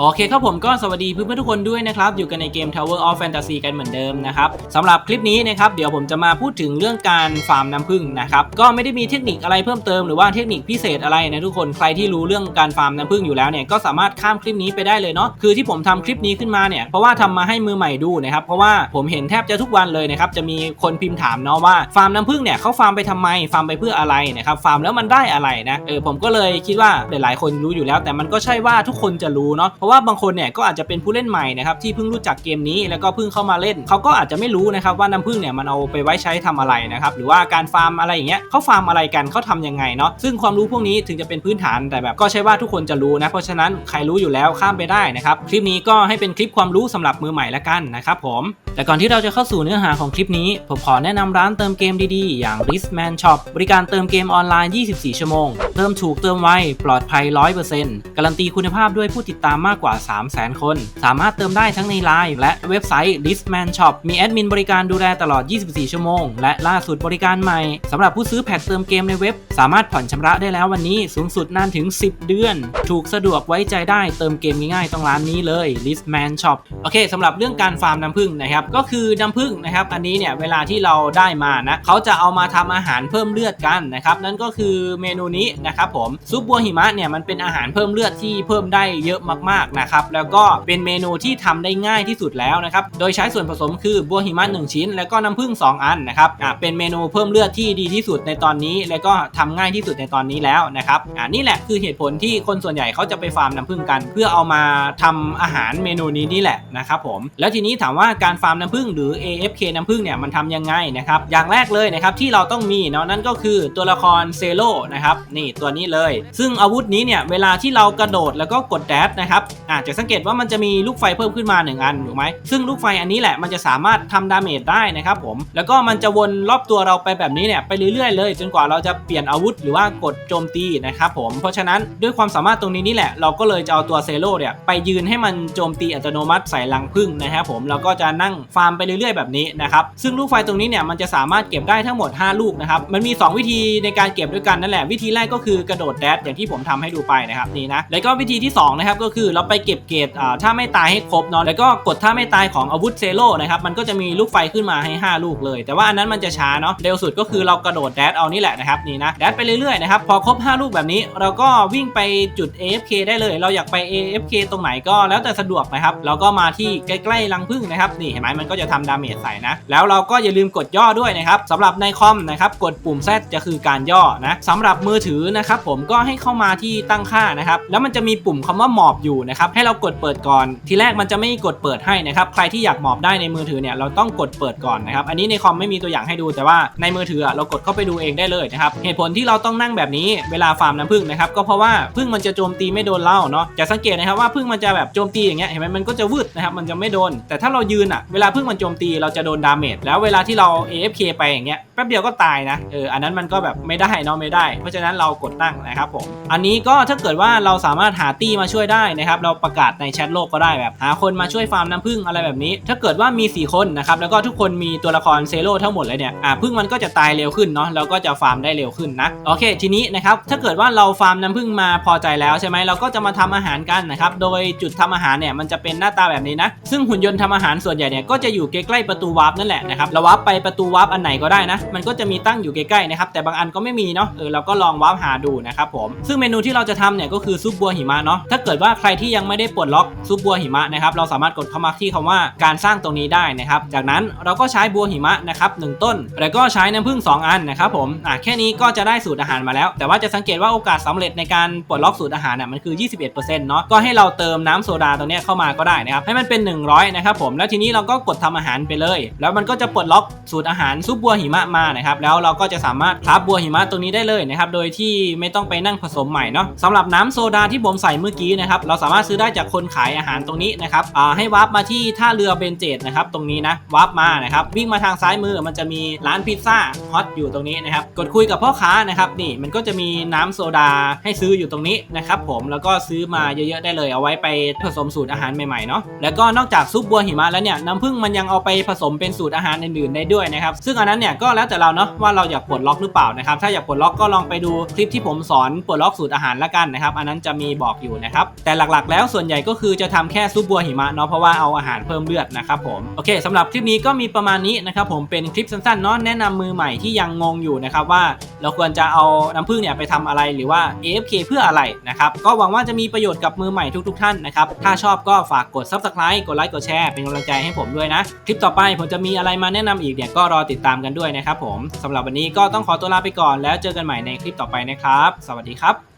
โอเคครับผมก็สวัสดีเพื่อนๆทุกคนด้วยนะครับ อยู่กันในเกม Tower of Fantasy กันเหมือนเดิมนะครับสำหรับคลิปนี้นะครับเดี๋ยวผมจะมาพูดถึงเรื่องการฟาร์มน้ำผึ้งนะครับก็ไม่ได้มีเทคนิคอะไรเพิ่มเติมหรือว่าเทคนิคพิเศษอะไรนะทุกคนใครที่รู้เรื่องการฟาร์มน้ำผึ้งอยู่แล้วเนี่ยก็สามารถข้ามคลิปนี้ไปได้เลยเนาะคือที่ผมทำคลิปนี้ขึ้นมาเนี่ยเพราะว่าทำมาให้มือใหม่ดูนะครับเพราะว่าผมเห็นแทบจะทุกวันเลยนะครับจะมีคนพิมพ์ถามเนาะว่าฟาร์มน้ำผึ้งเนี่ยเขาฟาร์มไปทำไมฟาร์มไปเพื่ออะไรนะครับฟาร์มแล้วมันได้อะไรนะเออผมก็เลยคิดว่าหลายๆคนรู้อยู่แล้ว แต่มันก็ใช่ว่าทุกคนจะรู้เนาะราะว่าบางคนเนี่ยก็อาจจะเป็นผู้เล่นใหม่นะครับที่เพิ่งรู้จักเกมนี้แล้วก็เพิ่งเข้ามาเล่นเขาก็อาจจะไม่รู้นะครับว่าน้ำผึ้งเนี่ยมันเอาไปไว้ใช้ทำอะไรนะครับหรือว่าการฟาร์มอะไรอย่างเงี้ยเขาฟาร์มอะไรกันเขาทำยังไงเนาะซึ่งความรู้พวกนี้ถึงจะเป็นพื้นฐานแต่แบบก็ใช่ว่าทุกคนจะรู้นะเพราะฉะนั้นใครรู้อยู่แล้วข้ามไปได้นะครับคลิปนี้ก็ให้เป็นคลิปความรู้สำหรับมือใหม่ละกันนะครับผมแต่ก่อนที่เราจะเข้าสู่เนื้อหาของคลิปนี้ ผมขอแนะนำร้านเติมเกมดีๆ อย่าง Riskman Shop บริการเติมเกมออนไลน์ 24 ชั่วโมง เติมถูกเติมไว ปลอดภัย 100%การันตีคุณภาพด้วยผู้ติดตามมากกว่า 300,000 คน สามารถเติมได้ทั้งในไลน์และเว็บไซต์ Riskman Shop มีแอดมินบริการดูแลตลอด 24 ชั่วโมง และล่าสุดบริการใหม่สำหรับผู้ซื้อแพ็คเติมเกมในเว็บ สามารถผ่อนชำระได้แล้ววันนี้สูงสุดนานถึง 10 เดือน ถูกสะดวกไว้ใจได้เติมเกมง่ายๆต้องร้านนี้เลย Riskman Shop โอเคสำหรับเรื่องการฟาร์มน้ำผึ้งนะครับก็คือน้ำผึ้งนะครับอันนี้เนี่ยเวลาที่เราได้มานะเขาจะเอามาทำอาหารเพิ่มเลือดกันนะครับนั่นก็คือเมนูนี้นะครับผมซุปบัวหิมะเนี่ยมันเป็นอาหารเพิ่มเลือดที่เพิ่มได้เยอะมากๆนะครับแล้วก็เป็นเมนูที่ทำได้ง่ายที่สุดแล้วนะครับโดยใช้ส่วนผสมคือบัวหิมะ1ชิ้น แล้วก็น้ำผึ้ง2 อันนะครับอ่าเป็นเมนูเพิ่มเลือดที่ดีที่สุดในตอนนี้แล้วก็ทำง่ายที่สุดในตอนนี้แล้วนะครับอ่านี่แหละคือเหตุผลที่คนส่วนใหญ่เขาจะไปฟาร์มน้ำผึ้งกัน เพื่อเอามาทำอาหารเมนูนี้นี่แหละนะครับผมแล้วทีนี้ถามว่าการฟาร์มน้ำผึ้งหรือ AFK น้ำผึ้งเนี่ยมันทำยังไงนะครับอย่างแรกเลยนะครับที่เราต้องมีเนาะนั่นก็คือตัวละครเซโลนะครับนี่ตัวนี้เลย ซึ่งอาวุธนี้เนี่ยเวลาที่เรากระโดดแล้วก็กดแดดนะครับอาจจะสังเกตว่ามันจะมีลูกไฟเพิ่มขึ้นมา1อันถูกไหมซึ่งลูกไฟอันนี้แหละมันจะสามารถทำดาเมจได้นะครับผมแล้วก็มันจะวนรอบตัวเราไปแบบนี้เนี่ยไปเรื่อยๆเลย จนกว่าเราจะเปลี่ยนอาวุธหรือว่ากดโจมตีนะครับผมเพราะฉะนั้นด้วยความสามารถตรงนี้นี่แหละเราก็เลยจะเอาตัวเซโลเนี่ยไปยืนให้มันโจมตีอัตโนมัติใส่ลังพึ่งนะครับผมแล้วก็จะนั่งฟาร์มไปเรื่อยๆแบบนี้นะครับซึ่งลูกไฟตรงนี้เนี่ยมันจะสามารถเก็บได้ทั้งหมด 5 ลูกนะครับมันมี 2 วิธีในการเก็บด้วยกันนั่นแหละวิธีแรกก็คือกระโดดแดดอย่างที่ผมทำให้ดูไปนะครับนี่นะแล้วก็วิธีที่2นะครับก็คือเราไปเก็บเกรดอ่าถ้าไม่ตายให้ครบเนาะแล้วก็กดถ้าไม่ตายของอาวุธเซโลนะครับมันก็จะมีลูกไฟขึ้นมาให้ 5 ลูกเลย แต่ว่าอันนั้นมันจะช้าเนาะเร็วสุดก็คือเรากระโดดแดดเอานี่แหละนะครับนี่นะแดดไปเรื่อยๆนะครับพอครบ 5 ลูกแบบนี้ เราก็วิ่งไปจุด AFK ได้เลย เราอยากไป AFK ตรงไหนก็แล้วแต่สะดวกนะครับเราก็มาที่ใกล้ๆรังผึ้งนะครับนี่เห็นไหมมันก็จะทำดาเมจใส่นะแล้วเราก็อย่าลืมกดย่อด้วยนะครับสำหรับในคอมนะครับกดปุ่ม Z จะคือการย่อนะสำหรับมือถือนะครับผมก็ให้เข้ามาที่ตั้งค่านะครับแล้วมันจะมีปุ่มคำว่าหมอบอยู่นะครับให้เรากดเปิดก่อน ทีแรกมันจะไม่กดเปิดให้นะครับใครที่อยากหมอบได้ในมือถือเนี่ยเราต้องกดเปิดก่อนนะครับอันนี้ในคอมไม่มีตัวอย่างให้ดูแต่ว่าในมือถือเรากดเข้าไปดูเองได้เลยนะครับเหตุผลที่เราต้องนั่งแบบนี้เวลาฟาร์มน้ำผึ้งนะครับก็เพราะว่าผึ้งมันจะโจมตีไม่โดนเราเนาะจะสังเกตนะครับว่าผึ้งมันจะแบบโจมตีอย่างเงี้ยเห็นไหมมันก็จะวืดนะครับมันจะไม่โดน แต่ถ้าเรายืนอะเวลาผึ้งมันโจมตีเราจะโดนดาเมจแล้วเวลาที่เรา AFK ไปอย่างเงี้ยแป๊บเดียวก็ตายนะเอออันนั้นมันก็แบบไม่ได้เนาะไม่ได้ เพราะฉะนั้นเรากดตั้งนะครับผมอันนี้ก็ถ้าเกิดว่าเราสามารถหาตี้มาช่วยได้นะครับเราประกาศในแชทโลกก็ได้แบบหาคนมาช่วยฟาร์มน้ำผึ้งอะไรแบบนี้ ถ้าเกิดว่ามี 4 คนนะครับแล้วก็ทุกคนมีตัวละครเซโร่ทั้งหมดเลยเนี่ยอ่าผึ้งมันก็จะตายเร็วขึ้นเนาะแล้วก็จะฟาร์มได้เร็วขึ้นนะโอเค ทีนี้นะครับถ้าเกิดว่าเราฟาร์มน้ำผึ้งมาพอใจแล้วใช่ไหมเราก็จะมาทำอาหารกันนะครับโดยจุดทำอาหารเนี่ยมันจะเป็นหน้าตาแบบนี้นะ ซึ่งหุ่นยนต์ทำอาหารส่วนใหญ่เนี่ยก็จะอยู่ใกล้ๆประตูวาร์ปนั่นแหละนะครับเราวาร์ปไปประตูวาร์ปอันไหนก็ได้นะ มันก็จะมีตั้งอยู่ใกล้ๆนะครับแต่บางอันก็ไม่มีเนาะเออเราก็ลองวาร์ปหาดูนะครับผมซึ่งเมนูที่เราจะทำเนี่ยก็คือซุปบัวหิมะเนาะถ้าเกิดว่าใครที่ยังไม่ได้ปลดล็อกซุปบัวหิมะนะครับเราสามารถกดเข้ามาที่คำว่าการสร้างตรงนี้ได้นะครับ จากนั้นเราก็ใช้บัวหิมะนะครับหนึ่งต้น แล้วก็ใช้น้ำผึ้ง2 อันนะครับผมอะแค่นี้ก็จะได้สูตรอาหารมาแล้ว แต่ว่าจะสังเกตว่าโอกาสสำเร็จในการปลดล็อกสูตรอาหารน่ะมันคือ 21%เนาะก็ให้เราเติมน้ำโซดาตัวนี้เข้ามาก็ได้นะครับให้มันเป็น 100นะครับผมแล้วทีนี้เราก็กดทำอาหารไปเลย แล้วมันก็จะปลดล็อกสูตรอาหารซุปบัวหิมะมานะครับแล้วเราก็จะสามารถคราฟบัวหิมะตรงนี้ได้เลยนะครับโดยที่ไม่ต้องไปนั่งผสมใหม่เนาะสำหรับน้ำโซดาที่ผมใส่เมื่อกี้นะครับเราสามารถซื้อได้จากคนขายอาหารตรงนี้นะครับให้วาร์ปมาที่ท่าเรือเบนเจตนะครับตรงนี้นะวาร์ปมานะครับวิ่งมาทางซ้ายมือมันจะมีร้านพิซซ่าฮอตอยู่ตรงนี้นะครับกดคุยกับพ่อค้านะครับนี่มันก็จะมีน้ำโซดาให้ซื้ออยู่ตรงนี้นะครับผมแล้วก็ซื้อมาเยอะๆได้เลยเอาไว้ไปผสมสูตรอาหารใหม่ๆเนาะแล้วก็นอกจากซุปบัวหิมะแล้วเนี่ยน้ำผึ้งมันยังเอาไปผสมเป็นสูตรอาหารอื่นๆได้ด้วยนะครับซึ่งอันนั้นเนี่ยก็แล้วแต่เราเนาะว่าเราอยากปลดล็อกหรือเปล่านะครับถ้าอยากปลดล็อกก็ลองไปดูคลิปที่ผมสอนปลดล็อกสูตรอาหารละกันนะครับอันนั้นจะมีบอกอยู่นะครับแต่หลักๆๆแล้วส่วนใหญ่ก็คือจะทำแค่ซุปบัวหิมะเนาะเพราะว่าเอาอาหารเพิ่มเลือดนะครับผมโอเคสำหรับคลิปนี้ก็มีประมาณนี้นะครับผมเป็นคลิปสั้นๆเนาะแนะนำมือใหม่ที่ยังงงอยู่นะครับว่าเราควรจะเอาน้ำผึ้งเนี่ยไปทำอะไรหรือว่า AFK เพื่ออะไรนะครับก็หวังว่าจะมีประโยชน์กับมือใหม่ทุกๆท่านนะครับถ้าชอบก็ฝากกด Subscribe กดไลค์กดแชร์เป็นกำลังใจให้ผมด้วยนะ คลิปต่อไปผมจะมีอะไรมาแนะนำอีกเนี่ยก็รอติดตามกันด้วยนะครับผมสำหรับวันนี้ก็ต้องขอตัวลาไปก่อน แล้วเจอกันใหม่ในคลิปต่อไปนะครับ สวัสดีครับ